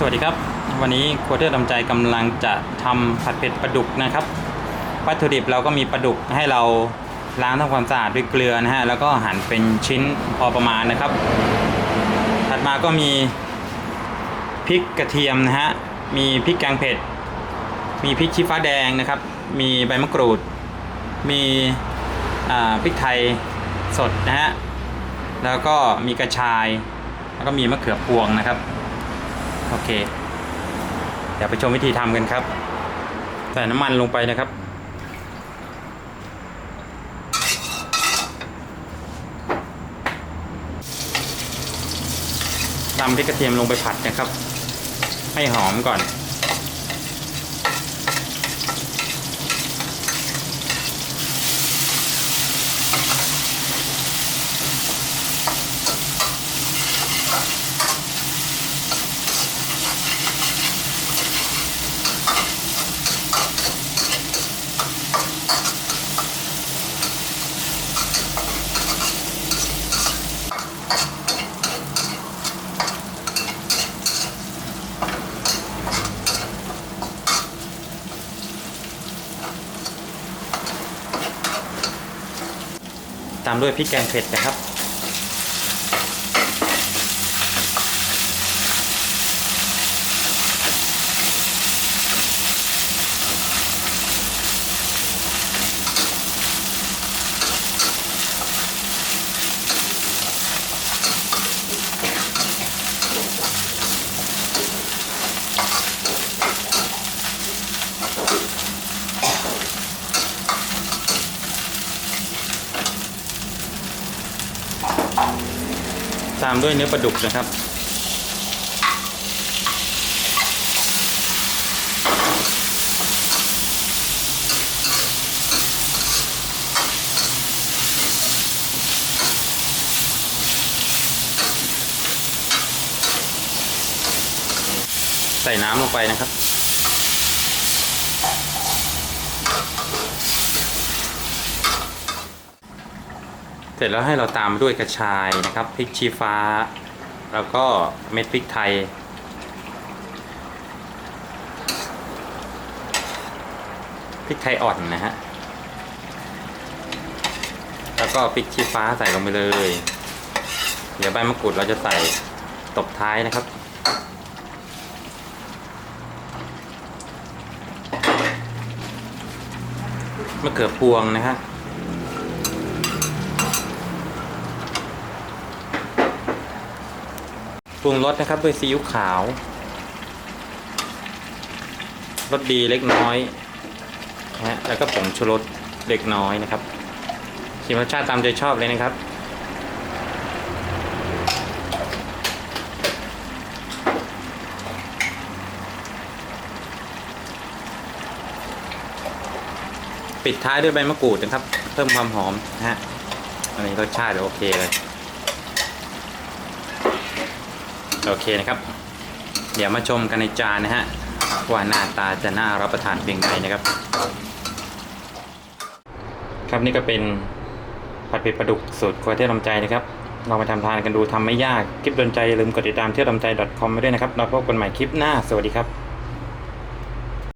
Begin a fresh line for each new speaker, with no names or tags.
สวัสดีครับ วันนี้โคเทอร์ดำใจกำลังจะทำผัดเผ็ดปลาดุกนะครับวัตถุดิบเราก็มีปลาดุกให้เราล้างทำความสะอาดด้วยเกลือนะฮะแล้วก็หั่นเป็นชิ้นพอประมาณนะครับ ถัดมาก็มีพริกกระเทียมนะฮะมีพริกแกงเผ็ด มีพริกชี้ฟ้าแดงนะครับ มีใบมะกรูด มีพริกไทยสดนะฮะแล้วก็มีกระชาย แล้วก็มีมะเขือพวงนะครับ โอเค เดี๋ยวไปชมวิธีทำกันครับ ใส่น้ำมันลงไปนะครับนำพริกกระเทียมลงไปผัดนะครับ ให้หอมก่อน ตามด้วยพริกแกงเผ็ดนะครับ ตามด้วยเนื้อปลาดุกนะครับ ใส่น้ำลงไปนะครับ เสร็จแล้วให้เราตามด้วยกระชายนะครับพริกชี้ฟ้า แล้วก็เม็ดพริกไทย พริกไทยอ่อนนะฮะ แล้วก็พริกชี้ฟ้าใส่ลงไปเลย เดี๋ยวใบมะกรูดเราจะใส่ตบท้ายนะครับมะเขือพวงนะฮะ ปรุงรสนะครับด้วยซีอิ๊วขาวรสดีเล็กน้อยนะฮะแล้วก็ผงชูรสเล็กน้อยนะครับชิมรสชาติตามใจชอบเลยนะครับ ปิดท้ายด้วยใบมะกรูดนะครับ เพิ่มความหอมนะฮะอันนี้รสชาติโอเคเลย โอเคนะครับ เดี๋ยวมาชมกันในจานนะฮะว่าหน้าตาจะน่ารับประทานเพียงใดนะครับ ครับนี่ก็เป็นผัดเผ็ดปลาดุกสูตรครัวเที่ยวลำใจนะครับลองไปทำทานกันดูทำไม่ยาก คลิปโดนใจอย่าลืมกดติดตามเที่ยวลำใจ .com ไปด้วยนะครับเราพบกันใหม่คลิปหน้า สวัสดีครับ